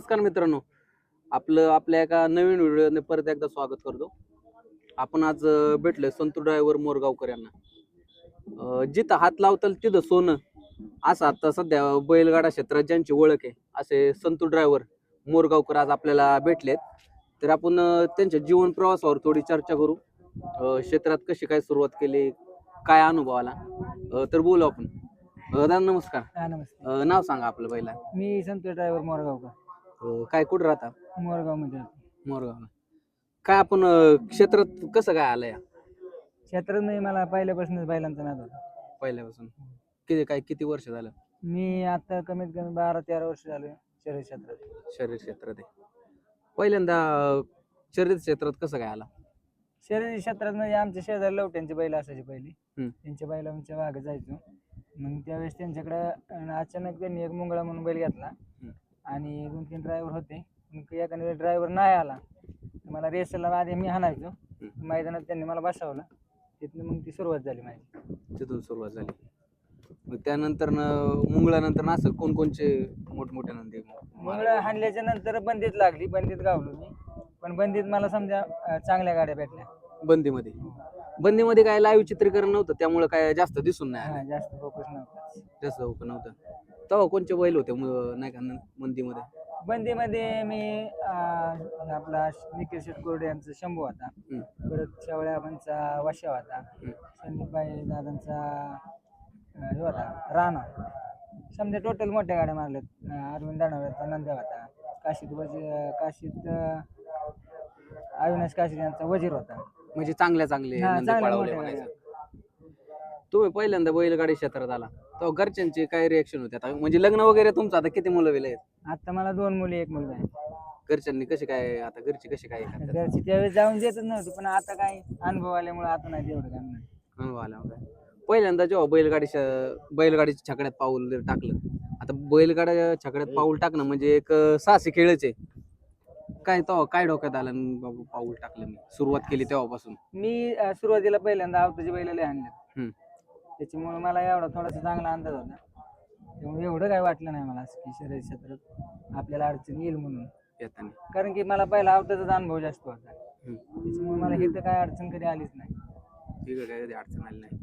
नमस्कार मित्रांनो. आपलं आपल्या एका नवीन व्हिडिओने परत एकदा स्वागत करतो. आपण आज अं, भेटलोय संतू ड्रायव्हर मोरगावकर यांना. जिथं हात लावताल तिथं सोनं. असं आता सध्या बैलगाडा क्षेत्रात ज्यांची ओळख आहे असे संतू ड्रायव्हर मोरगावकर आज आपल्याला भेटलेत. तर आपण त्यांच्या जीवन प्रवासावर थोडी चर्चा करू. क्षेत्रात कशी काय सुरुवात केली काय अनुभव आला? तर बोलू आपण. दादा नमस्कार. नमस्ते अं, नाव सांगा आपलं पहिला मी संतोष ड्रायव्हर मोरगावकर. अं, काय कुठं राहता? मोरगावमध्ये मोरगावला काय आपण अं, क्षेत्रात कसं काय आलंय? क्षेत्रात नाही मला पहिल्यापासूनच बैलांचा नाद होता. पहिल्यापासून. किती काय किती वर्ष झालं? मी आता कमीत कमी बारा तेरा वर्ष झाले शहरी क्षेत्रात. शरीर क्षेत्रात आहे. पहिल्यांदा अं, शरीर क्षेत्रात कसं काय आला? शहरी क्षेत्रात म्हणजे आमच्या शेजारी लवट्यांची बैल असायची पहिली. हम्म. त्यांच्या बैलांच्या मागे जायचो. मग त्यावेळेस त्यांच्याकडे अचानक त्यांनी एक मुंगळा म्हणून बैल घेतला. आणि दोन तीन ड्रायव्हर होते. मग एखाद्या ड्रायव्हर नाही आला तर मला रेसला आधी मी हाणायचो. मैदानात त्यांनी मला बसवलं. तिथनं मग ती सुरुवात झाली माझी. तिथून सुरुवात झाली. मग त्यानंतर मुंगळानंतर असं कोणकोणचे मोठमोठे नंदी मग हाणल्याच्या नंतर बंदीत लागली. बंदीत गावलो मी. पण बंदीत मला समजा चांगल्या गाड्या भेटल्या. बंदीमध्ये? बंदीमध्ये काय लाईव्ह चित्रीकरण नव्हतं. त्यामुळे काय जास्त दिसून नाही. जास्त फोकस नव्हता. जास्त होतं नव्हतं. तेव्हा कोणचे बैल होते मु- नाही का न- बंदीमध्ये मी अं, आपला निखिल शेट कोरडे यांचा शंभू होता. हम्म. परत शेवळ्याबांचा वशा होता. हम्म. संदीपबाई दादांचा अं, हे होता राणा. समजा टोटल मोठ्या गाड्या मारल्यात अं, अरविंद दानवेचा नंद्या होता. काशीत वजीर काशीत अं, अविनाश काशीत यांचा वजीर होता. म्हणजे चांगल्या चांगले हा, नंदी चांगल्या पळवले मोठ्या म्हणायचं. तुम्ही पहिल्यांदा बैलगाडी क्षेत्रात आला? तेव्हा घरच्यांचे काय रिएक्शन होते? आता म्हणजे लग्न वगैरे तुमचं आता किती मुलं विले आहेत? आता मला दोन मुली एक मुलगा आहे. घरच्यांनी कसे काय आता घरचे कसे काय करतात? घरची त्यावेळेस जाऊन देतच नव्हती पण आता काय अनुभव आल्यामुळे आता नाही तेवढं काय अनुभव आला होता. पहिल्यांदा जेव्हा बैलगाडी श- बैलगाडीच्या छकड्यात पाऊल जर टाकलं आता बैलगाड्या छकड्यात पाऊल टाकणं म्हणजे एक अं, साहसी खेळच आहे. काय तेव्हा काय डोक्यात आलं आणि बाबा पाऊल टाकलं मी? सुरुवात केली तेव्हापासून. मी अं, सुरुवातीला पहिल्यांदा आवताची बैल लय आणले हम्म. त्याच्यामुळे मला एवढा थोडासा चांगला अंदाज होता. त्यामुळे एवढं काय वाटलं नाही मला असं की शरीर क्षेत्रात आपल्याला अडचण येईल म्हणून. येताना. कारण की मला पहिला आवताचाच अनुभव जास्त होता. हम्म. त्याच्यामुळे मला इथं काय अडचण कधी आलीच नाही. ठीक आहे काय कधी अडचण आली नाही.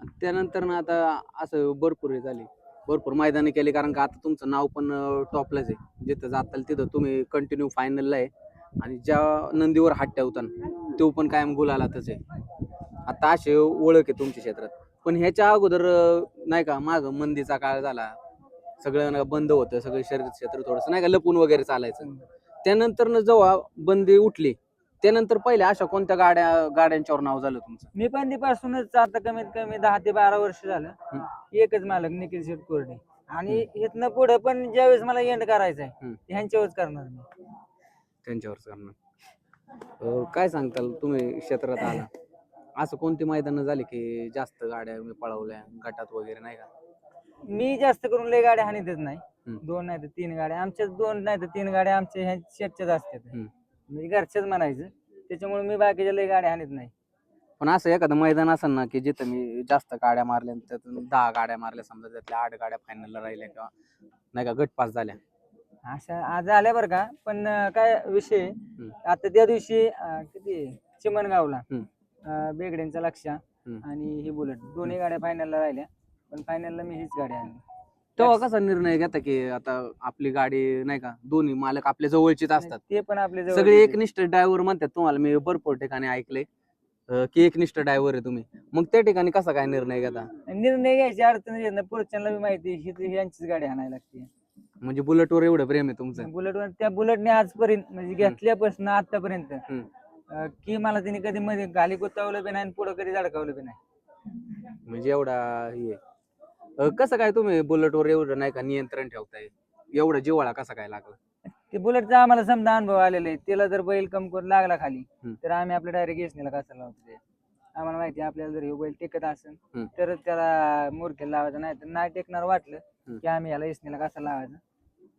आणि त्यानंतर ना आता असं भरपूर हे झाली. भरपूर मैदानी केली कारण का आता तुमचं नाव पण टॉपलाच आहे. जिथं जाताल तिथं तुम्ही कंटिन्यू फायनलला आहे. आणि ज्या नंदीवर हात ठेवताना तो पण कायम गुलालातच आहे. आता असे ओळख आहे तुमच्या क्षेत्रात. पण ह्याच्या अगोदर नाही का माग मंदीचा काळ झाला. सगळं ना बंद होतं सगळं शरीर क्षेत्र थोडंसं नाही का लपून वगैरे चालायचं. त्यानंतर न जेव्हा बंदी उठली त्यानंतर पहिले अशा कोणत्या गाड्या गाड्यांच्यावर नाव झालं तुमचं? मी बंदीपासूनच आता कमीत कमी दहा ते बारा वर्ष झालं. एकच मालक निखिल शेट कोरडे आणि इथनं पुढे पण ज्यावेळेस मला एंड करायचा आहे. ह्यांच्यावरच करणार मी. त्यांच्यावर करणार. काय सांगताल तुम्ही क्षेत्रात आला? असं कोणती मैदानं झाली की जास्त गाड्या मी पळवल्या गटात वगैरे नाही का? मी जास्त करून लय गाड्या हानीतच नाही. हम्म. दोन नाही तर तीन गाड्या. आमच्याच दोन नाही तर तीन गाड्या आमच्या ह्या शेटच्याच असतात. हम्म. म्हणजे घरच्याच म्हणायचं. त्याच्यामुळे मी बाकीच्या लय गाड्या हानीत नाही. पण असं एखादं मैदान असेल ना की जिथं मी जास्त गाड्या मारल्या आणि त्यातून दहा गाड्या मारल्या समजा त्यातल्या आठ गाड्या फायनलला राहिल्या किंवा नाही का गट पास झाल्या. अशा आज आल्या बरं का पण अं, काय विषय? आता त्या दिवशी अं, किती? चिमणगावला. हम्म. अं, बेगड्यांचा लक्ष. आणि ही बुलेट. दोन्ही गाड्या फायनलला राहिल्या. पण फायनलला मी हीच गाडी आणली. तेव्हा कसा निर्णय घेता की आता आपली गाडी नाही का दोन्ही मालक आपल्या जवळचीच असतात? ते पण आपले जवळ सगळे एकनिष्ठ ड्रायव्हर म्हणतात तुम्हाला मी भरपूर ठिकाणी ऐकले की एकनिष्ठ ड्रायव्हर आहे तुम्ही. मग त्या ठिकाणी कसा काय निर्णय घेता? निर्णय घ्यायची अडचण येत नाही पुढच्यांना बी माहिती ही ही यांचीच गाडी आणायला लागते. म्हणजे बुलेटवर एवढं प्रेम आहे तुमचं? बुलेटवर त्या बुलेटने आजपर्यंत म्हणजे घेतल्यापासून आतापर्यंत हम्म. अं, की मला तिने कधी मध्ये गाली गुतावलं बी नाही आणि पुढं कधी धडकावलं बी नाही म्हणजे एवढा हे आहे. अं, कसं काय तुम्ही बुलेटवर एवढं नाही का नियंत्रण ठेवताय एवढं जिव्हाळा कसा काय लागला ते बुलेटचा आम्हाला समजा अनुभव आलेला आहे त्याला जर बैल कमकुवत लागला खाली हम्म. तर आम्ही आपल्या डायरेक्ट एसनीला कसा लावतो ते आम्हाला माहिती आहे, आपल्याला जर हे बैल टेकत असेल. तर त्याला मुरखेल लावायचं नाही तर नाही टेकणार वाटलं हम्म. की आम्ही याला एसनीला कसा लावायचं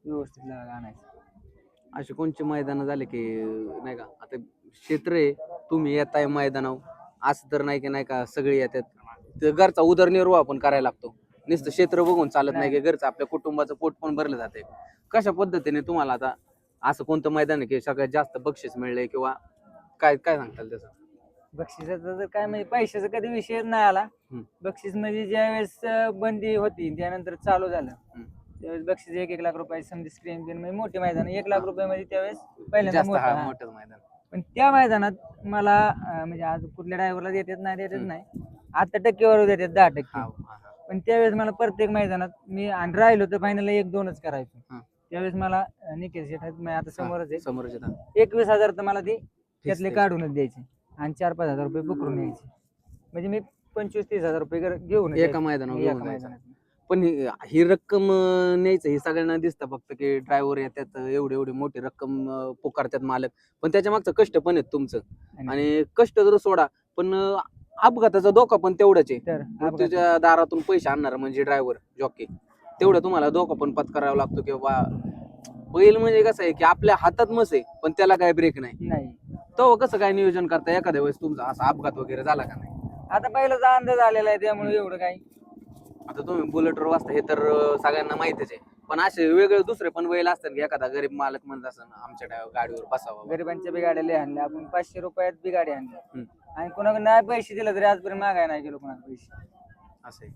व्यवस्थित लावायला आणायचं अशी कोणची मैदानं झाले की नाही का आता क्षेत्र आहे. तुम्ही येताय मैदानावर. असं तर नाही की नाही का सगळे येतात. तर घरचा उदरनिर्वाह पण करायला लागतो. नुसतं क्षेत्र बघून चालत नाही की घरचं आपल्या कुटुंबाचं पोट पण भरलं जाते कशा पद्धतीने तुम्हाला आता असं कोणतं मैदान आहे की सगळ्यात जास्त बक्षीस मिळले किंवा काय काय सांगताल त्याचं? बक्षिसाचा तर काय म्हणजे पैशाचा कधी विषयच नाही आला. हम्म. बक्षीस म्हणजे ज्यावेळेस अं, बंदी होती त्यानंतर चालू झालं. हम्म. त्यावेळेस बक्षीस एक एक लाख रुपये समजा स्क्रीन बिन म्हणजे मोठे मैदान एक लाख रुपये म्हणजे त्यावेळेस पहिल्यांदा जास्त मोठं, हा. मोठं मैदान. पण त्या मैदानात मला अं, म्हणजे आज कुठल्या ड्रायव्हरला देतात नाही देतात. नाही आता टक्केवर देतात दहा टक्के. पण त्यावेळेस मला प्रत्येक मैदानात मी आणि राहिलो तर फायनल एक दोनच करायचो हा. त्यावेळेस मला अं, निकेश शेठ आहेत, मी आता समोरच आहे समोरच. एकवीस हजार तर मला ती त्यातले. काढूनच द्यायचे आणि चार पाच हजार रुपये पकडून यायचे म्हणजे मी पंचवीस तीस हजार रुपये घेऊन एका मैदानावर एका घेऊन जायचं. मैदानात पण ही ही रक्कम अं, न्यायचं हे सगळ्यांना दिसतं फक्त की ड्रायव्हर येतात एवढी एवढी मोठी रक्कम अं, पुकारतात मालक. पण त्याच्या मागचं कष्ट पण आहेत तुमचं. आणि- कष्ट जर सोडा पण अं, अपघाताचा धोका पण तेवढाच आहे. तर मृत्यूच्या दारातून पैसे आणणार म्हणजे ड्रायव्हर जॉकी तेवढं तुम्हाला धोका पण पत्करावा लागतो की बा बैल म्हणजे कसं आहे की आपल्या हातात मस आहे पण त्याला काय ब्रेक नाही. नाही. तो कसं काय नियोजन करता एखाद्या वेळेस तुमचा असा अपघात वगैरे झाला का नाही? आता पहिलाचा अंदाज आलेला आहे त्यामुळे एवढं काही. आता तुम्ही बुलेटवर वाचता हे तर अं, सगळ्यांना माहितीच आहे. पण असे वेगळे दुसरे पण बैल असतात की एखादा गरीब मालक म्हणत असं आमच्या गाडीवर बसावा. बा." गरिबांच्या बी गाड्या लय आणल्या आपण पाचशे रुपयात बी गाडी आणली हम्म. आणि कोणाकडे नाही पैसे दिले तरी आजपर्यंत मागाय नाही गेलो कोणाला पैसे. असं आहे.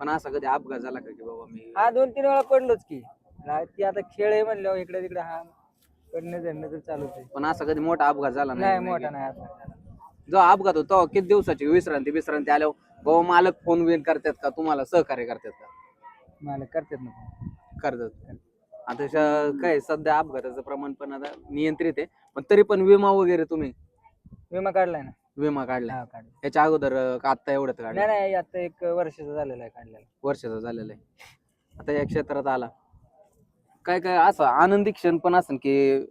पण असा कधी अपघात झाला का की बाबा मी हा दोन तीन वेळा पडलोच की. रा- ती आता खेळ आहे म्हणल्यावर इकडे तिकडे हा पडणं झडणं तर चालूच आहे. पण असा कधी मोठा अपघात झाला नाही नाही मोठा नाही आता जो अपघात होतो किती दिवसाची? विश्रांती विश्रांती आल्यावर? बाबा मालक फोन बिन करतात का? तुम्हाला सहकार्य करतात का? मला करतात ना करतात. आता श- काय सध्या अपघाताचं प्रमाण पण आता नियंत्रित आहे. पण तरी पण विमा वगैरे तुम्ही विमा काढलाय ना? विमा काढला हा काढला याच्या अगोदर अं, का आता एवढंच नाही काढलं नाही आता एक वर्षाचा झालेला आहे काढलेला. वर्षाचा झालेला आहे. आता या क्षेत्रात आला. काय काय असं आनंदी क्षण पण असेल की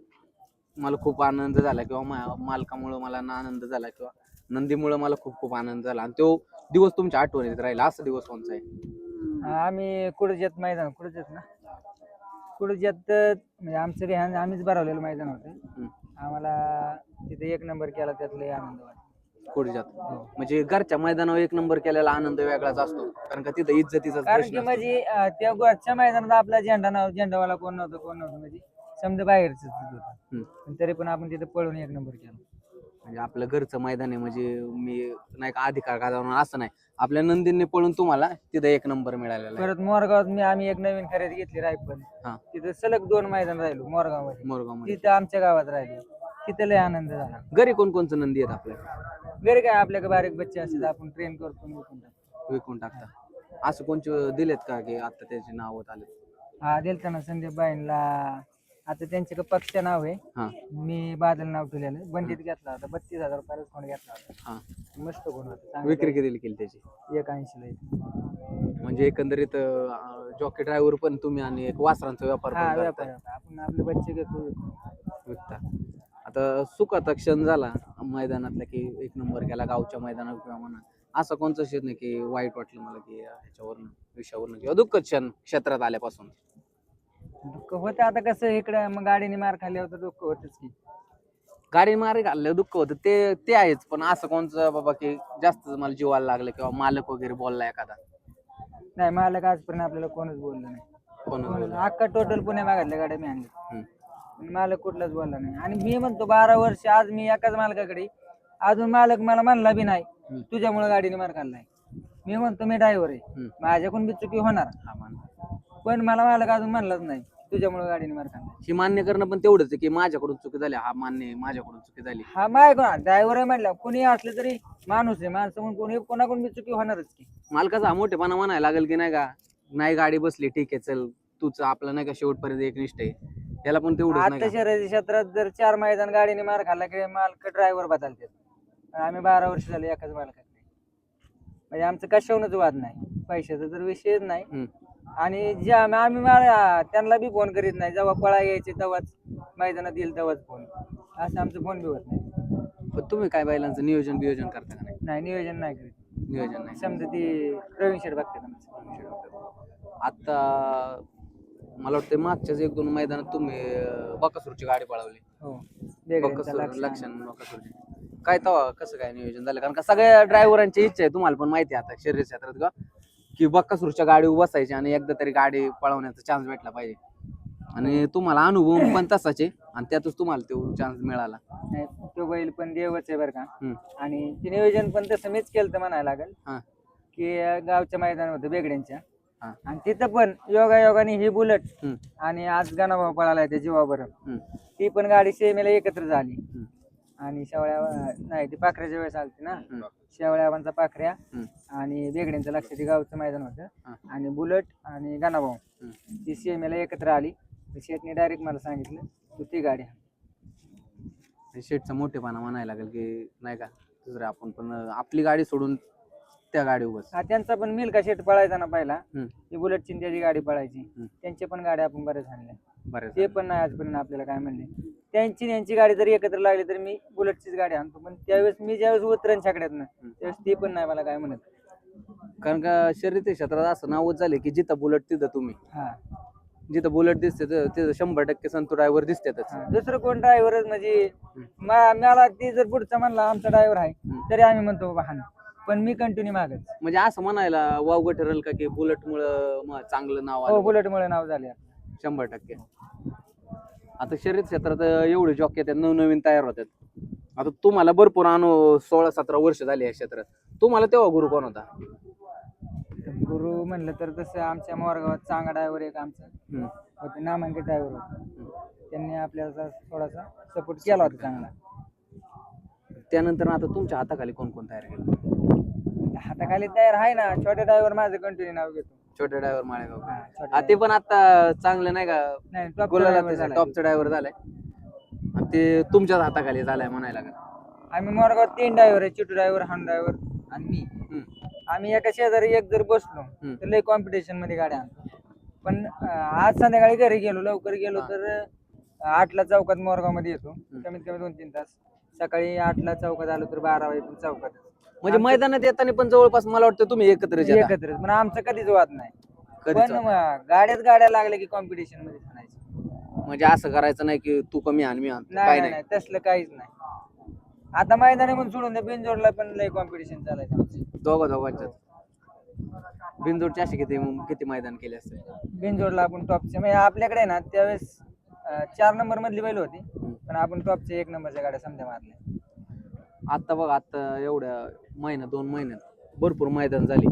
मला खूप आनंद झाला किंवा मा- मालकामुळं मला ना आनंद झाला किंवा नंदीमुळं मला खूप खूप आनंद झाला. आणि तो दिवस तुमच्या आठवणीत राहिला असा दिवस कोणचा आहे? आम्ही कुडजात मैदान कुडजात ना? कुडजात म्हणजे आमचं आम्ही- आम्हीच भरवलेलं मैदान होतं. आम्हाला तिथे एक नंबर केला त्यातले आनंद वाटला. कुडजात हो. म्हणजे घरच्या मैदानावर एक नंबर केलेला आनंद वेगळाच असतो. कारण का तिथं इज्जतीचा कारण की म्हणजे अं, त्या गोच्या मैदानात आपला झेंडा नाव झेंडावाला कोण नव्हतं कोण नव्हतं म्हणजे समजा बाहेरच हम्म. तरी पण आपण तिथे पळून एक नंबर केला. म्हणजे आपलं घरचं मैदान आहे म्हणजे मी नाही का अधिकार गाजवणार असं नाही. आपल्या नंदींनी पळून तुम्हाला तिथं एक नंबर मिळालेला आहे. परत मोरगावात मी आम्ही एक नवीन खरेदी घेतली रायफल. हा. तिथे सलग दोन मैदान राहिलो मोरगावमध्ये मोरगावमध्ये तिथं आमच्या गावात राहिलो. तिथे लय आनंद झाला. घरी कोण कोणचं नंदी आहेत आपल्या? घरी काय आपल्याकडे बारीक बच्चे असतात आपण ट्रेन करतो आणि विकून टाकतो. विकून टाकता. असं कोणचे दिलेत का की आता त्याचे नाव आले? हा दिलता ना संदीप बाईंना आता त्यांच्याकडे पक्ष नाव आहे. हा. मी बादल नाव ठेवलेलं बंदीत घेतला होता. बत्तीस हजार रुपयाला फोन घेतला होता. हा. मस्त कोण होता. विक्री किती केली त्याची? एक ऐंशीला येतो. म्हणजे एकंदरीत जॉकी ड्रायव्हर पण तुम्ही आणि एक वासरांचा व्यापार हा पण व्यापार करताय, होता. आपण आपले बच्चे घेतो विकता. आता सुखाचा क्षण झाला मैदानातला की एक नंबर केला गावच्या मैदानात किंवा म्हणा. असं कोणतं क्षण नाही की वाईट वाटलं मला की ह्याच्यावरनं विषयावरनं किंवा दुःख क्षण क्षेत्रात आल्यापासून? दुःख होतं. आता कसं इकडे मग गाडीने मार खाल्ल्यावर तर दुःख होतच की. गाडी मारे घाललं दुःख होतं. ते ते आहेच पण असं कोणचं बाबा की जास्त मला जीवाला लागलं किंवा मालक वगैरे बोलला एखादा? नाही मालक आजपर्यंत आपल्याला कोणच बोललं नाही. कोण कोण- अख्खा टोटल पुण्या भागातल्या गाड्या मी आणल्या. हम्म. पण मालक कुठलाच बोलला नाही. आणि मी म्हणतो बारा वर्ष आज मी एकाच मालकाकडे अजून मालक मला म्हणला बी नाही. तुझ्यामुळे गाडीने मार खाल्लाय. मी म्हणतो मी ड्रायव्हर आहे. हम्म. माझ्याकडून बी चुकी होणार. हा मान. पण मला मालक अजून म्हणलाच नाही. तुझ्यामुळे गाडीने मार ही मान्य करणं पण तेवढंच आहे की माझ्याकडून चुकी झाली हा मान्य आहे, माझ्याकडून चुकी झाली. हा माय ड्रायव्हर आहे म्हटलं कोणी असलं तरी माणूस आहे माणसं म्हणून कोणी कोणाकडून बी चुकी होणारच की. मालकाचा हा मोठेपणा म्हणायला लागेल की नाही का? नाही गाडी बसली ठीक आहे चल तूच आपलं नाही का शेवटपर्यंत एक निष्ठ आहे. त्याला पण तेवढंच नाही आता? शहराच्या क्षेत्रात जर चार मैदान गाडीने मार खाल्ला की मालक ड्रायव्हर बदलतात. पण आम्ही बारा वर्ष झाले एकाच मालकात म्हणजे आमचं कशावरच वाद नाही. पैशाचा तर विषयच नाही. आणि ज्या आम्ही त्यांना बी फोन करीत नाही. जेव्हा पळा यायचे तेव्हाच मैदानात येईल तेव्हाच फोन असं आमचं फोन बी होत नाही. पण तुम्ही काय बैलांचं नियोजन बियोजन करता का नाही? नाही नियोजन नाही करीत. नियोजन नाही. समजा ती प्रवीण बघतात आमचं आता मला वाटतं मागच्याच एक दोन मैदानात तुम्ही अं, बकासूरची गाडी पळवली. हो. वेगळ्यांचा बकासूर लक्ष लक्षण बकासूरची. काय तवा कसं काय नियोजन झालं? कारण का सगळ्या ड्रायव्हरांची इच्छा आहे तुम्हाला पण माहिती आहे आता शरीर क्षेत्रात का की बकासूरच्या गाडी बसायची आणि एकदा तरी गाडी पळवण्याचा चान्स भेटला पाहिजे आणि तुम्हाला अनुभव पण तसाच आहे आणि त्यातच तुम्हाला तो चान्स मिळाला नाही, तो बैल पण देवच आहे बरं का. आणि ते नियोजन पण तसं मीच केलं तर म्हणायला लागेल हा. की अं, गावच्या मैदान होतं बेगड्यांच्या हा. आणि तिथं पण योगा योगाने ही बुलट हम्म. आणि आज गणाभाऊ पळाला त्या जीवाबरोबर हम्म. ती पण गाडी सेमीला एकत्र झाली हम्म. आणि शेवळ्या नाही ती पाखऱ्याच्या वेळेस आलती ना हम्म. शेवळ्यावांचा पाखऱ्या हम्म. आणि बेगड्यांचं लक्ष ते गावचं मैदान होतं हा. आणि बुलट आणि गणाभाऊ हम्म. ती सेमीला एकत्र आली तर शेटने डायरेक्ट मला सांगितलं तू ती गाडी. शेटचा मोठेपणा म्हणायला लागेल की नाही का दुसरं आपण पण अं, आपली गाडी सोडून त्या गाडी उगाच हा त्यांचा पण मिल्का शेट पळायचा ना पहिला हम्म. ती बुलेटची त्याची गाडी पळायची हम्म. त्यांचे पण गाड्या आपण बरेच आणल्या बऱ्याच ते पण नाही आजपर्यंत आपल्याला काय म्हणले त्यांची आणि यांची गाडी जरी एकत्र लागली तर मी बुलेटचीच गाडी आणतो. पण त्यावेळेस मी ज्यावेळेस उतरण छकड्यातनं त्यावेळेस ते पण नाही मला काय म्हणत. कारण का शर्यती क्षेत्रात असं नावच झाले की जिथं बुलेट तिथं तुम्ही. हा. जिथं बुलेट दिसते तिथं तिथं शंभर टक्के संतू ड्रायव्हर दिसतातच. हा. दुसरं कोण ड्रायव्हरच म्हणजे मा- मला ती जर पुढचा म्हणला आमचा ड्रायव्हर आहे. तरी आम्ही म्हणतो बाबा हाण पण मी कंटिन्यू मागच. म्हणजे असं म्हणायला वावगं ठरेल का की बुलेट मुळे चांगलं नाव हो आलं? बुलेटमुळे नाव झाले. शंभर टक्के. आता शर्यत क्षेत्रात एवढे जॉक येतात नवनवीन तयार होतात. आता तुम्हाला भरपूर अनु सोळा सतरा वर्ष झाली या क्षेत्रात. तुम्हाला तेव्हा गुरु कोण होता? गुरु म्हणलं तर तसं आमच्या मोरगावात चांगला ड्रायव्हर एक आमचा. होते नामांकित ड्रायव्हर होते. त्यांनी आपल्याला थोडासा सपोर्ट केला होता चांगला. त्यानंतर आता तुमच्या हाताखाली कोण कोण तयार केलं? हाताखाली तयार आहे ना छोटे ड्रायव्हर माझं कंटिन्यू नाव घेतो. छोटे ड्रायव्हर माळेगाव हा ते पण आता चांगलं नाही का नाही top चा गोलाला driver झालाय. टॉपचा ड्रायव्हर झालाय आणि ते तुमच्याच हाताखाली झालाय म्हणायला लागेल आम्ही मोरगावात तीन ड्रायव्हर आहे चिटू ड्रायव्हर हान ड्रायव्हर आणि मी हम्म. आम्ही एका शेजारी एक जर बसलो हम्म. तर लय कॉम्पिटिशनमध्ये गाड्या आणतो पण अं, आज संध्याकाळी घरी गेलो लवकर गेलो हा. तर अं, आठला चौकात मोरगावमध्ये येतो. कमीत कमी दोन तीन तास सकाळी आठला चौकात आलो तर बारा वाजेपर्यंत चौकात म्हणजे मैदानात येताना पण जवळपास मला वाटतं तुम्ही एकत्रच येता. एकत्र पण आमचं कधीच वाद नाही. कधीच पण. मग गाड्याच गाड्या लागल्या की कॉम्पिटिशनमध्ये म्हणायचं म्हणजे असं करायचं नाही की तू कमी आण मी आणतो नाही काय नाही नाही. नाही तसलं काहीच नाही. आता मैदानी म्हणून सोडून द्या बिनजोडला पण लय कॉम्पिटिशन चालायचं आमचं. दोघं दोघांच्यात. बिनजोडचे असे किती किती मैदान केले असते? बिनजोडला आपण टॉपचे म्हणजे आपल्याकडे ना त्यावेळेस अं, चार नंबर मधली बैल होती. पण आपण टॉपचे एक नंबरच्या गाड्या समजा मारल्या. आता बघ आता एवढ्या महिना दोन महिन्यात भरपूर मैदान झाली.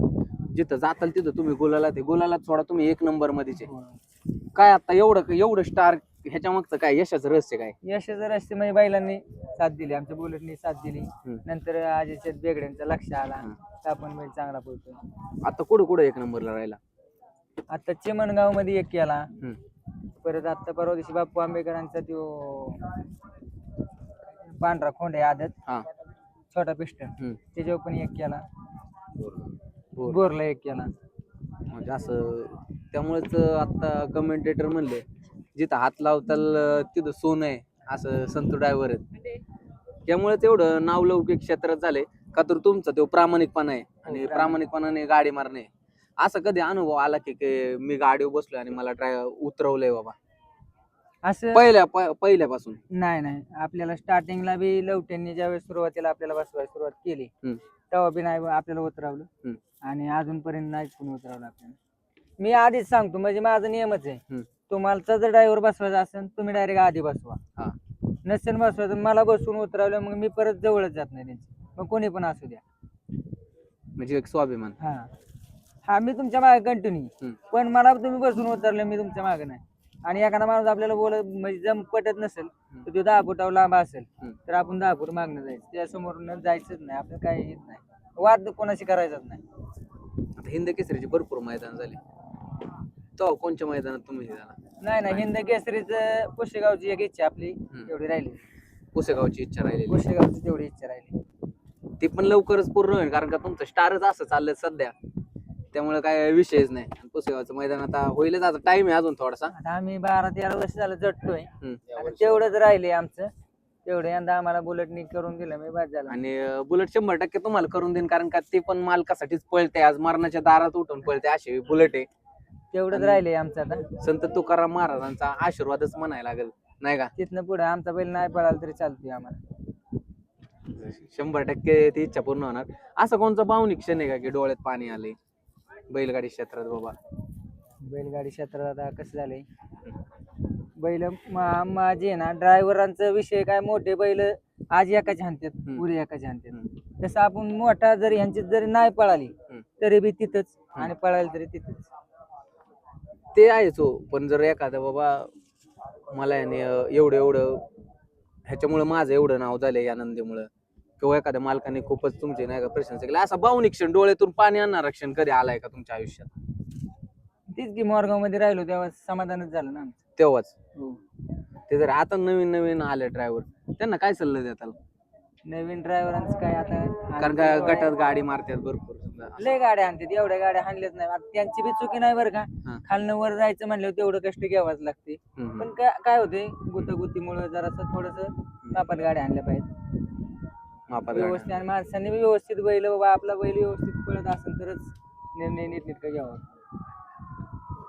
जिथं जाताल तिथं तुम्ही गोलाला ते गोलाला सोडा तुम्ही एक नंबर मध्येच. आहे. काय आता एवढं एवढं स्टार ह्याच्या मागचं काय? यशाचं रहस्य काय? यश जर असते म्हणजे बैलांनी साथ दिली आमच्या बुलेटनी साथ दिली. नंतर अजय शेत बेगड्यांचा लक्ष आला. आपण बैल चांगला पळतो आता कुठं कुठं एक नंबरला राहिला? आता चिमणगावमध्ये एक केला. परत आता परवा दिवशी बाप्पू आंबेकरांचा तो पांढरा खोंड आहे आदत. हा. छोटा पिस्टन. त्याच्यावर पण एक केला. बोर. बोरला एक केला. म्हणजे असं त्यामुळेच आता कमेंटेटर म्हणले जिथं हात लावताल तिथं सोनं आहे असं संतू ड्रायव्हर आहेत. त्यामुळे तेवढं नावलौकिक क्षेत्रात झाले. का तर तुमचा तो प्रामाणिकपणा आहे आणि प्रामाणिक. प्रामाणिकपणाने गाडी मारणे. असं कधी अनुभव आला की की मी गाडीवर बसलो आणि मला ड्राय उतरवलंय बाबा? असं पहिल्या प- पहिल्यापासून. नाही नाही. आपल्याला स्टार्टिंगला बी लवट्यांनी ज्यावेळेस सुरुवातीला आपल्याला बसवायला सुरुवात केली हम्म. तेव्हा बी नाही आपल्याला उतरवलं. हम्म. आणि अजूनपर्यंत नाहीच कोणी उतरवलं आपल्याला. मी आधीच सांगतो म्हणजे माझा नियमच आहे. तुम्हाला जर ड्रायव्हर बसवायचा असेल तुम्ही डायरेक्ट आधी बसवा. हा. नसेल बसवायचं मला बसवून उतरवलं मग मी परत जवळच जात नाही त्यांची. मग कोणी पण असू द्या. म्हणजे एक स्वाभिमान. हा. हा मी तुमच्या मागे कंटिन्यू हम्म. पण मला तुम्ही बसून उतरलं मी तुमच्या मागे नाही. आणि एखादा माणूस आपल्याला बोलत म्हणजे जम पटत नसेल तर तो दहा फुटावर लांब असेल. तर आपण दहा फूट मागणं जायचं. त्या समोरून जायचंच नाही. आपलं काही येत नाही. वाद कोणाशी करायचाच नाही. आता हिंद केसरीचे भरपूर मैदान झाले. तो कोणत्या मैदानात तुम्ही नाही नाही. हिंद केसरीच पुशेगावची एक इच्छा आपली. तेवढी राहिली. पुसेगावची इच्छा राहिलेली. पुशेगावची तेवढी इच्छा राहिली. ते पण लवकरच पूर्ण होईल कारण का तुमचं स्टारच असं चाललंय सध्या. त्यामुळे काय विषयच नाही. आणि पुसेगावचं मैदान आता होईलच आता टाइम आहे अजून थोडासा. आता आम्ही बारा तेरा वर्ष झालं जटतोय. हम्म. आता तेवढंच राहिले आमचं. तेवढं यंदा आम्हाला बुलेटनी करून दिलं मी बाद झालं. आणि बुलेट शंभर टक्के तुम्हाला करून देईन कारण का ते पण मालकासाठीच पळते आज मरणाच्या दारात उठून पळते अशी बुलेट आहे. तेवढंच आणि- राहिले आमचं आता. संत तुकाराम महाराजांचा आशीर्वादच म्हणायला लागेल नाही का? तिथनं पुढे आमचा बैल नाही पळाला तरी चालतोय आम्हाला. शंभर टक्के ती इच्छा पूर्ण होणार. असं कोणचा भावनिक क्षण आहे का की डोळ्यात पाणी आले बैलगाडी क्षेत्रात बाबा. बैलगाडी क्षेत्रात आता कसं झालंय? बैल मा- माझे आहे ना ड्रायव्हरांचा विषय काय मोठे बैल आज एकाचे हाणतात हम्म. उद्या एकाचे हाणतात तसं आपण मोठा जरी ह्यांची जरी नाही पळाली हम्म. तरी बी तिथंच आणि पळाली तरी तिथंच. ते आहेच हो पण जर एखादा बाबा मला याने अं, एवढं एवढं ह्याच्यामुळं माझं एवढं नाव झालंय या नंदीमुळं किंवा एखाद्या मालकाने खूपच तुमचे नाही का प्रशंसा केली. असा भावनिक क्षण डोळ्यातून पाणी आणणारा क्षण कधी आलाय का तुमच्या आयुष्यात? तीच की मोरगावमध्ये राहिलो तेव्हा समाधानच झालं ना आमचं. तेव्हाच? हो. ते जर आता नवीन नवीन आले ड्रायव्हर त्यांना काय सल्ला देताल? नवीन ड्रायव्हरांचं काय आता? कारण का गटात गाडी मारतात भरपूर समजा. लय गाड्या आणतात एवढ्या गाड्या हाणल्याच नाही. आता त्यांची बी चुकी नाही बरं का. खालनं वर जायचं म्हणल्यावर तेवढं कष्ट घ्यावंच लागते. हम्म, पण. काय होते गुतगुतीमुळे जरासं थोडस मापात गाड्या आणल्या पाहिजेत. मापात व्यवस्थित. आणि माणसांनी बी व्यवस्थित बैल बाबा आपला बैल व्यवस्थित पळत असेल तरच निर्णय नीटनेटका घ्यावा.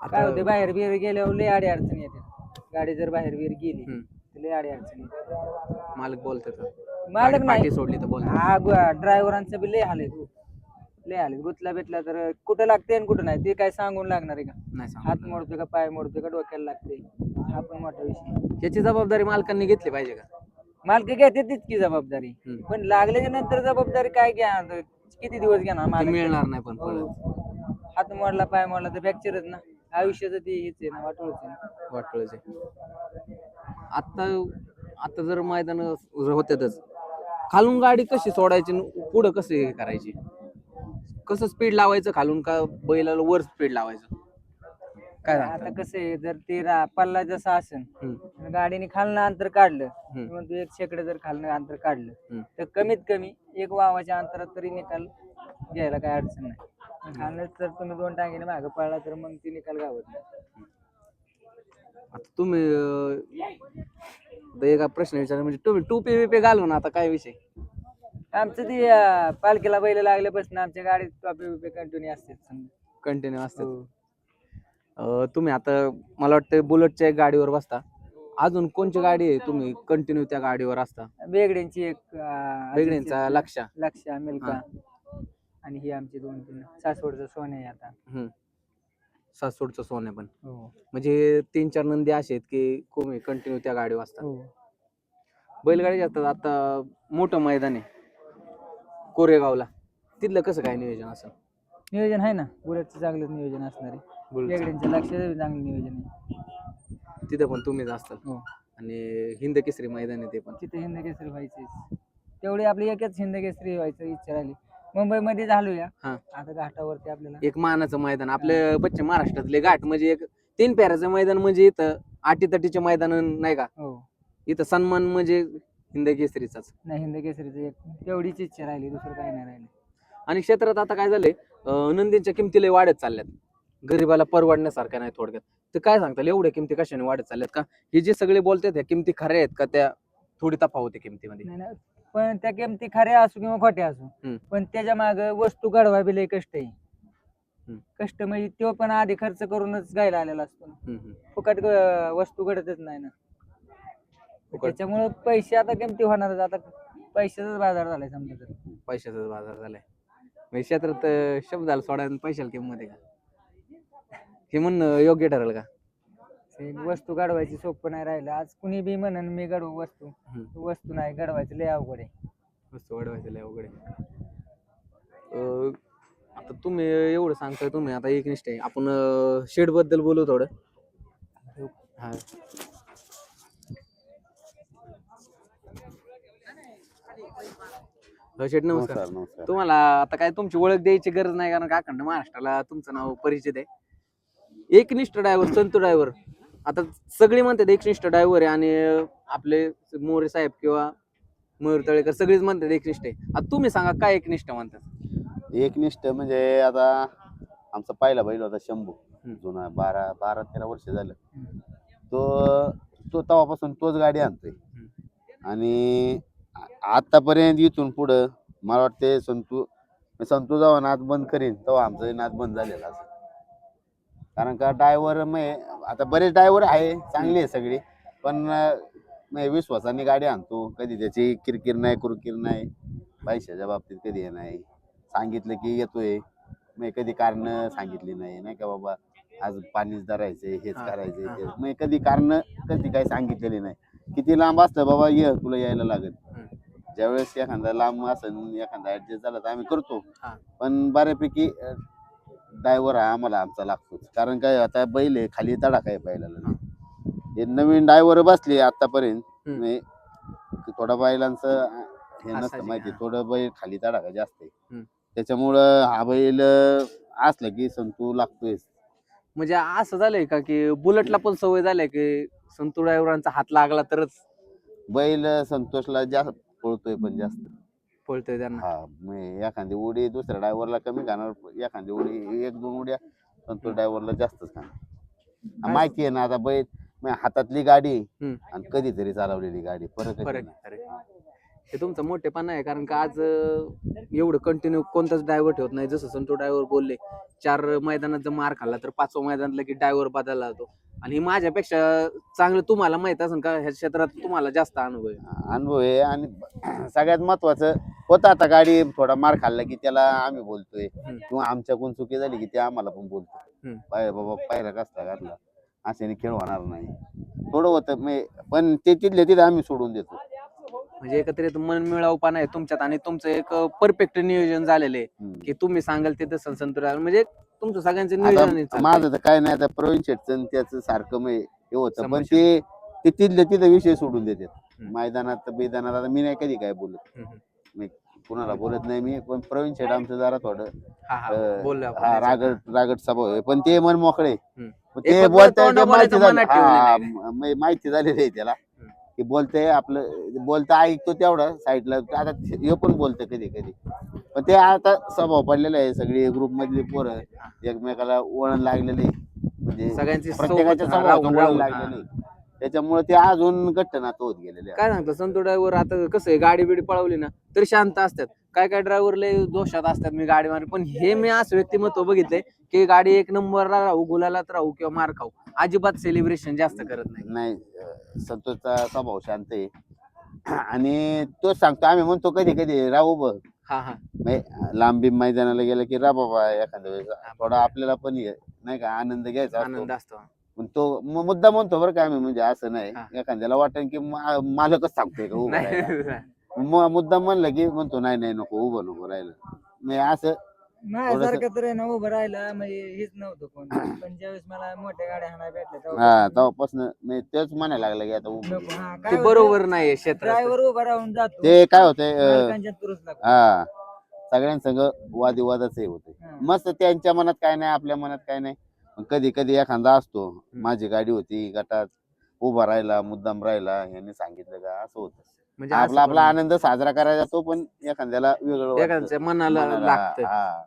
काय होते बाहेर बिहेर गेल्यावर लय आडी अडचणी येतात. गाडी जर बाहेर बिहेर गेली हम्म. तर लय आडी अडचणी. मालक बोलतात मालक नाही. सोडली तर हा ड्रायव्हरांचं बी लय हाल लय हाल गुतला भेटला तर कुठं लागते आणि कुठं नाही. ते काय सांगून लागणार आहे का? नाही हात. मोडतोय का पाय मोडतोय का डोक्याला लागते हा पण मोठा विषय याची जबाबदारी मालकांनी घेतली पाहिजे का? मालक घेते तितकी जबाबदारी. हम्म. पण लागल्याच्या नंतर जबाबदारी काय घ्या किती दिवस घेणार ते मालक मिळणार नाही पण परत. हो. हात मोडला पाय मोडला तर फ्रॅक्चरच ना. आयुष्याचं ते हेच आहे ना वाटोळच आहे ना. वाटळच आता आता जर मैदान होत्यातच खालून गाडी कशी सोडायची न पुढं कसं हे करायची? कसं स्पीड लावायचं खालून का बैलाला वर स्पीड लावायचं? काय आता सांगता? कसं आहे जर ते रा- पल्ला जसा असेल हम्म, गाडीने खालनं अंतर काढलं हम्म, किंवा तू एक शेकडे जर खालनं अंतर काढलं हम्म. तर कमीत कमी एक वावाच्या अंतरात तरी निकाल घ्यायला काय अडचण नाही खालनं जर तुम्ही दोन टांगेने मागं पळला तर मग ती निकाल गावत नाही आता तुम्ही अं, आता एका प्रश्न विचार म्हणजे तुम्ही टोपी बिपी घालून आता काय विषय आमचं ती अं, पालखीला बैल लागल्यापासून आमच्या गाडीत टॉपी बिपी कंटिन्यू असते. कंटिन्यू असतात हो. अं, तुम्ही आता मला वाटतं बुलेटच्या एक गाडीवर बसता. अजून कोणची गाडी आहे तुम्ही कंटिन्यू त्या गाडीवर असता? बेगड्यांची एक अं, वेगळ्यांचा लक्ष लक्ष मिल्का आणि ही आमची दोन तीन सासवडचं सोने आहे आता. सासवडचं सोने पण. हो. म्हणजे तीन चार नंदी असे आहेत की तुम्ही कंटिन्यू त्या गाडीवर असतात हो. बैलगाडी असतात आता मोठं मैदान आहे. कोरेगावला. तिथलं कसं काय नियोजन असेल? नियोजन आहे ना. बुलेटचं चांगलंच नियोजन असणार आहे. बेगड्यांचं लक्षाचं चांगलं नियोजन आहे. तिथं पण तुम्हीच असतात हो. आणि हिंद केसरी मैदान आहे ते पण. तिथे हिंद केसरी व्हायचे तेवढी आपली एकच हिंद केसरी व्हायचं इच्छा राहिली. मुंबईमध्ये झालो या हा. आता घाटावरती आपल्याला. एक मानाचं मैदान. आपल्या पश्चिम महाराष्ट्रातले घाट म्हणजे एक तीन पेऱ्याचं मैदान म्हणजे इथं आटीतटीचे मैदान नाही का? हो. इथं सन्मान म्हणजे हिंद केसरीचाच. नाही हिंद केसरीचं एक. तेवढीच इच्छा राहिली दुसरं काही नाही राहिलं. आणि क्षेत्रात आता काय झालंय? अं, नंदींच्या किमती लय वाढत चालल्यात. गरीबाला परवडण्यासारख्या नाही थोडक्यात. तर काय सांगताल? एवढ्या किमती कशाने वाढत चालल्यात का? हे जे सगळे बोलतात ह्या किमती खऱ्या आहेत का? त्या थोडी तफावत आहे किमतीमध्ये. नाही. पण त्या किमती खऱ्या असो किंवा खोट्या असो हम्म. पण त्याच्या माग वस्तू घडवा बी लय कष्ट आहे. कष्ट म्हणजे तो पण आधी खर्च करूनच गायला आलेला असतो ना. हम्म, हम्म. फुकट ग- वस्तू घडतच नाही ना. फुकट. त्याच्यामुळे पैसे आता किमती होणारच. आता पैशाचाच बाजार झालाय समजा तर. पैशाचाच बाजार झालाय. म्हणजे क्षेत्रात अं, शब्दाला सोडायला पैशाला किंमत आहे का? हे म्हणणं योग्य ठरेल का? ते वस्तू घडवायची सोपं नाही राहिलं. आज कुणी बी म्हणन मी घडवू वस्तू. हम्म. वस्तू नाही घडवायचं लय अवघड आहे. वस्तू वाढवायचं लय अवघड आहे. अं, आता तुम्ही एवढं सांगताय तुम्ही आता एक निष्ठ आहे. आपण शेडबद्दल बोलू थोडं. हा. शेठ नमस्कार. नमस्कार नमस्कार. तुम्हाला आता काय तुमची ओळख द्यायची गरज नाही कारण का अखंड महाराष्ट्राला तुमचं नाव परिचित आहे. एकनिष्ठ ड्रायव्हर संतू ड्रायव्हर. आता सगळी म्हणतात एकनिष्ठ ड्रायव्हर आहे आणि आपले मोरे साहेब किंवा मयूर तळेकर सगळीच म्हणतात एकनिष्ठ आहे. आता तुम्ही सांगा काय एकनिष्ठ म्हणतात? एकनिष्ठ म्हणजे आता आमचा पहिला बैल होता शंभू. हम्म. जुना बारा बारा तेरा वर्ष झालं. तो तो तेव्हापासून तोच गाडी आणतोय. आणि आ- आतापर्यंत इथून पुढं मला वाटते संतू संतू जेव्हा नाद बंद करीन तेव्हा आमचं नाद बंद झालेला असं. कारण का ड्रायव्हर मग आता बरेच ड्रायव्हर आहे चांगली आहे सगळी. पण मग विश्वासाने गाडी आणतो. कधी त्याची किरकिर नाही कुरकिर नाही. पैशाच्या बाबतीत कधी हे नाही. सांगितलं की येतोय. मग कधी कारण सांगितली नाही. नाही का बाबा आज पाणीच धरायचंय हेच करायचंय ते. मग कधी कारण कधी काही सांगितलेले नाही. किती लांब असतं बाबा ये तुला यायला लागेल. हम्म. ज्यावेळेस एखादा लांब असेल एखादा ऍडजस्ट झाला तर आम्ही करतो. पण बऱ्यापैकी ड्रायव्हर हा आम्हाला आमचा लागतोच. कारण काय आता बैल आहे खाली तडा काय बैलाला. हे नवीन ड्रायव्हर बसले आतापर्यंत. हम्म. म्हणजे थोडा बैलांचं हे नसतं माहिती हा. थोडं बैल खाली तडाखा जास्त आहे. हम्म. त्याच्यामुळं हा बैल असलं की संतू लागतोय म्हणजे असं झालंय का की बुलेटला पण सवय झाली की संतू ड्रायव्हरांचा हात लागला तरच? बैल संतोषला जास्त पळतोय पण जास्त. पळतोय त्यांना. हा एखादी उडी दुसऱ्या ड्रायव्हरला कमी खाणार एखादी उडी एक दोन उड्या संतोष ड्रायव्हरला जास्तच खाणार. माहिती आहे ना आता बैल हातातली गाडी हम्म. आणि कधीतरी चालवलेली गाडी फरक फरक. हे. तुमचं मोठेपणा आहे कारण का आज अं, एवढं कंटिन्यू कोणताच ड्रायव्हर ठेवत नाही. जसं संतू ड्रायव्हर बोलले चार मैदानात जर मार खाल्ला तर पाचव्या मैदानातला की ड्रायव्हर बदलला जातो आणि माझ्यापेक्षा चांगलं तुम्हाला माहीत असेल का ह्या क्षेत्रात तुम्हाला जास्त अनुभव आहे? अनुभव आहे आणि सगळ्यात महत्वाचं होतं आता गाडी थोडा मार खाल्ला की त्याला आम्ही बोलतोय. किंवा आमच्याकडून चुकी झाली की ते आम्हाला पण बोलतो. पाय बाबा पायरा कसला घातला? अशाने खेळ होणार नाही. थोडं होतं म्हणजे पण ते तिथले तिथे आम्ही सोडून देतो. म्हणजे एकत्रित मन मिळावपणा आहे तुमच्यात आणि तुमचं एक परफेक्ट नियोजन झालेलं आहे. की तुम्ही सांगाल तिथं सन- संतू driver म्हणजे तुमचं सगळ्यांचं आता नियोजन आहे चालतंय. माझं तर काय नाही आता प्रवीण शेटचं त्याच सारखं मग हे होतं पण. ते ते तिथले तिथे विषय सोडून देतात हम्म. मैदानात मैदानात आता मी नाही कधी काय बोलत हम्म. मी कुणाला बोलत नाही मी पण प्रवीण शेट आमचं जरा थोडं हा हा अं, बोललो हा. रागट रागट स्वभाव आहे पण ते मन मोकळे हम्म. मग एक ते फक्त बोलताय माहिती बोलायचं झालं मनात हा, म- म- माहिती झालेली आहे त्याला हम्म. की बोलतंय आपलं बोलता ऐकतो तेवढं साईडला आता हे पण बोलतं कधी कधी पण ते आता स्वभाव पडलेला आहे सगळी ग्रुप मधली पोरं एकमेकाला वळण लागलेले म्हणजे सगळ्यांची प्रत्येकाच्या सोबत स्वभावाचं राहून- वळण राहून, लागलेलं. आहे. त्याच्यामुळे ते अजून घट्ट नातं होत गेलेले आहे. काय सांगतो संतू ड्रायव्हर आता कसं आहे गाडी बिडी पळवली ना तरी शांत असतात. काय काय ड्रायव्हर लय दोषात असतात मी गाडी मार पण हे मी असं व्यक्तिमत्व बघितलंय की गाडी एक नंबरला राहू गुलालात राहू किंवा मार खाऊ अजिबात सेलिब्रेशन जास्त करत नाही. नाही अं, संतोषचा स्वभाव शांत आहे. आणि तोच सांगतो आम्ही म्हणतो कधी कधी राहू बघ हा हा. म्हणजे लांबी मैदानाला गेलं की रा बाबा एखाद्या वेळेस. थोडा आपल्याला पण हे, नाही का आनंद घ्यायचा असतो. आनंद असतो. पण तो म- मुद्दा म्हणतो बरं का आम्ही म्हणजे असं नाही. एखाद्याला वाटेल की मा- मालकच सांगतोय का उभं राहायला. नाही. म- मुद्दा म्हणलं की म्हणतो नाही नाही नको उभं नको राहिलं मी असं माझ्यासारखं तर आहे ना उभं राहिलं म्हणजे हेच नव्हतं कोण. पण ज्यावेळेस मला मोठ्या गाड्या हाणा भेटल्या हा तेव्हापासून मी तेच म्हणायला लागलं की आता उभं ते ड्रायव्हर बरोबर नाही क्षेत्र उभा राहून जातो. ते काय होतंय अं, मालकांच्या तुरुस लागतो हा सगळ्यांसंग वादिवादच हे होते हा. मस्त त्यांच्या मनात काय नाही आपल्या मनात काय नाही. पण कधी कधी एखादा असतो माझी गाडी होती गटात उभा राहिला मुद्दाम राहिला यांनी सांगितलं का असं होतं. म्हणजे आपला आपला आनंद साजरा करायचा तो पण एखाद्याला वेगळं वाटतं. एखाद्याच्या मनाला मनाला, लागतं हा.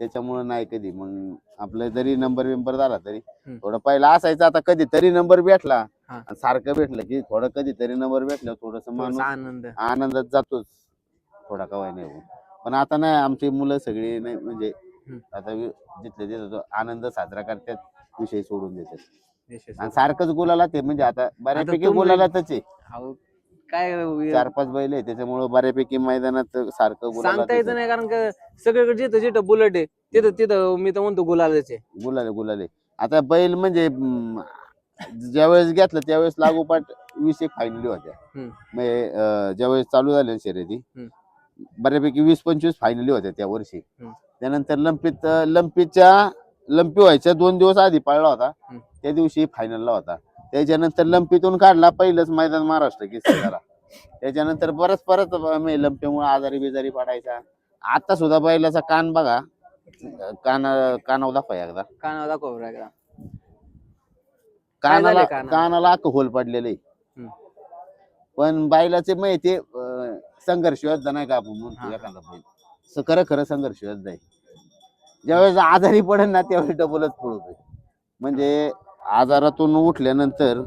त्याच्यामुळे नाही कधी मग आपलं जरी नंबर बिंबर झाला तरी. थोडं पहिला असायचं आता कधीतरी नंबर भेटला हा. आणि सारखं भेटलं की थोडं कधीतरी नंबर भेटलं थोडस माणूस आनंद आनंदात जातोच थोडा कवाय नाही होत. पण आता नाही आमची मुलं सगळी नाही म्हणजे हम्म. आता वि- जिथले तिथं तो आनंद साजरा करतात विषय सोडून देतात. आणि सारखंच गुलाला ते म्हणजे आता बऱ्यापैकी तुम्ही- गुलालातच आहे अहो, काय चार पाच बैल आहे त्याच्यामुळे बऱ्यापैकी मैदानात सारखं सांगता येतं नाही कारण का सगळीकडे जिथं जिथं बुलेट आहे तिथं तिथं मी तर म्हणतो गुलालच गुलाले गुलाले आता बैल म्हणजे ज्यावेळेस घेतलं त्यावेळेस लागोपाठ वीस एक फायनली होत्या हम्म. म्हणजे अं, ज्यावेळेस चालू झाल्या ना शर्यती हम्म. बऱ्यापैकी वीस पंचवीस फायनली होत्या त्या वर्षी हम्म. त्यानंतर लंपीत लंपीच्या लंपी व्हायच्या दोन दिवस आधी पळला होता हम्म. त्या दिवशी फायनलला होता त्याच्यानंतर लंपीतून काढला पहिलंच मैदान महाराष्ट्र झाला त्याच्यानंतर परत परत लंपीमुळे आजारी बिजारी पडायचा आता सुद्धा बैलाचा कान बघा कान कानावर दाखवा एकदा कानावर दाखव एकदा. कानाला झालंय कानाला? कानाला अख्खं होल पडलेले हम्म. पण बैलाचे माहिती संघर्ष योद्धा नाही का आपण म्हणतो हा. एखादा बैल स- खरं खरं संघर्ष योद्धा आहे ज्यावेळेस आजारी पडेल ना त्यावेळेस डबलच पळतोय म्हणजे आजारातून उठल्यानंतर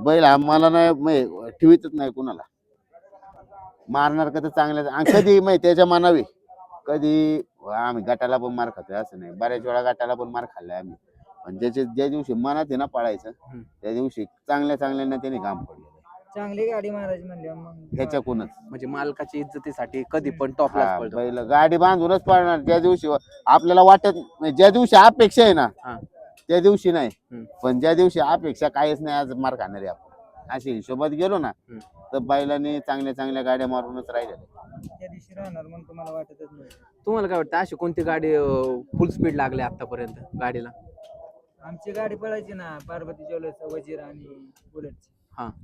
बैल हा मला नाही म्हणजे ठेवीतच नाही कुणाला. मारणार का तर चांगल्या आणि कधी माहिती त्याच्या मनावी. कधी आम्ही गटाला पण मार खातोय असं नाही. बऱ्याच वेळा गटाला पण मार खाल्लाय आम्ही. पण ज्याच्या ज्या दिवशी मनात आहे ना पळायचं. त्या दिवशी चांगल्या चांगल्यानं त्याने काम पडलेलं चांगली गाडी मारायची म्हणल्यावर मग ह्याच्याकूनच म्हणजे मालकाची इज्जतीसाठी कधी पण बैल गाडी बांधूनच पळणार. ज्या दिवशी आपल्याला वाटत म्हणजे ज्या दिवशी अपेक्षा आहे ना हा. त्या दिवशी नाही. हम्म. पण ज्या दिवशी अपेक्षा काहीच नाही आज मार खाणार आहे आपण. अशी हिशोबात गेलो ना हम्म. तर बैलांनी चांगल्या चांगल्या गाड्या मारूनच राहिल्या त्या दिवशी राहणार म्हणून तुम्हाला वाटतच नाही. तुम्हाला काय वाटतं अशी कोणती गाडी फुल स्पीड लागली आतापर्यंत गाडीला? आमची गाडी पळायची ना पार्वती ज्वेलर्स वजीर आणि बुलेटची.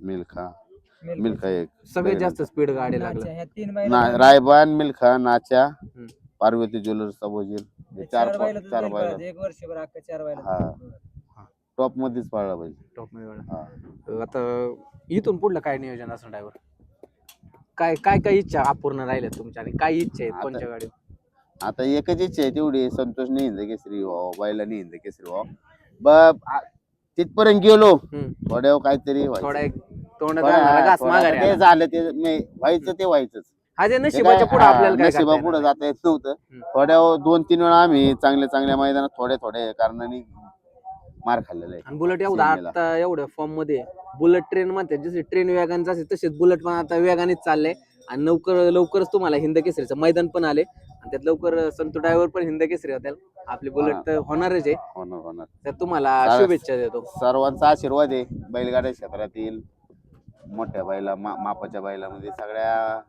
मिल्खा. मिल्खा. एक. सगळ्यात जास्त स्पीड गाडी लागली. ह्या तीन रायबान मिल्खा नाच्या पार्वती ज्वेलर्सचा वजीर. हे चार चार पा- बैल चार बैल एक वर्षभर अख्खा चार बैल हा. टॉप मध्येच पळला बैल टॉपमध्ये हा. आता इथून पुढलं काय नियोजन असं ड्रायव्हर काय काय काय इच्छा अपूर्ण राहिल्या तुमच्या आणि काय इच्छा आहेत आता- कोणत्या गाडी आता एकच इच्छा आहे तेवढी संतोष हिंद केसरी व्हावं बैलांनी हिंद केसरी व्हावं ब आ- तिथपर्यंत गेलो. हम्म. थोड्या काहीतरी व्हायचं. थोडा एक तोंडात थोड्या- घालणारा घास थोड्या- माघारी ते आला. झालं ते नाही व्हायचं ते व्हायचंच. हा नशिबाच्या पुढे आपल्याला काय नशिबा पुढे जाता येत नव्हतं. हम्म. थोड्या दोन तीन वेळा आम्ही चांगल्या चांगल्या मैदानात थोड्या थोड्या कारणाने मार खाल्लेला आहे. आणि बुलेट एवढा सीमेला. आता एवढ्या फॉर्ममध्ये बुलेट ट्रेन म्हणतात जसे ट्रेन वेगाने जाते तसेच बुलेट पण आता वेगानेच चाललंय. आणि लवकर लवकरच तुम्हाला हिंद केसरीचं मैदान पण आले आणि त्यात लवकर संतू ड्रायव्हर पण हिंद केसरी होतील आपली बुलेट तर होणारच आहे. होणार होणार. तर तुम्हाला चालेल. शुभेच्छा देतो. सर्वांचा आशीर्वाद आहे. बैलगाड्या क्षेत्रातील मोठ्या बैला मा मापाच्या बैलामध्ये सगळ्या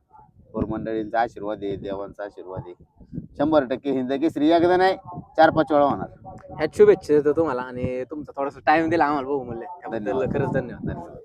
मंडळींचा आशीर्वाद आहे देवांचा आशीर्वाद आहे. शंभर टक्के हिंद केसरी एकदा नाही चार पाच वेळा होणार. ह्यात शुभेच्छा देतो तुम्हाला आणि तुमचा थोडासा टाइम दिला आम्हाला बघू म्हणले. धन्यवाद. खरंच धन्यवाद. धन्यवाद.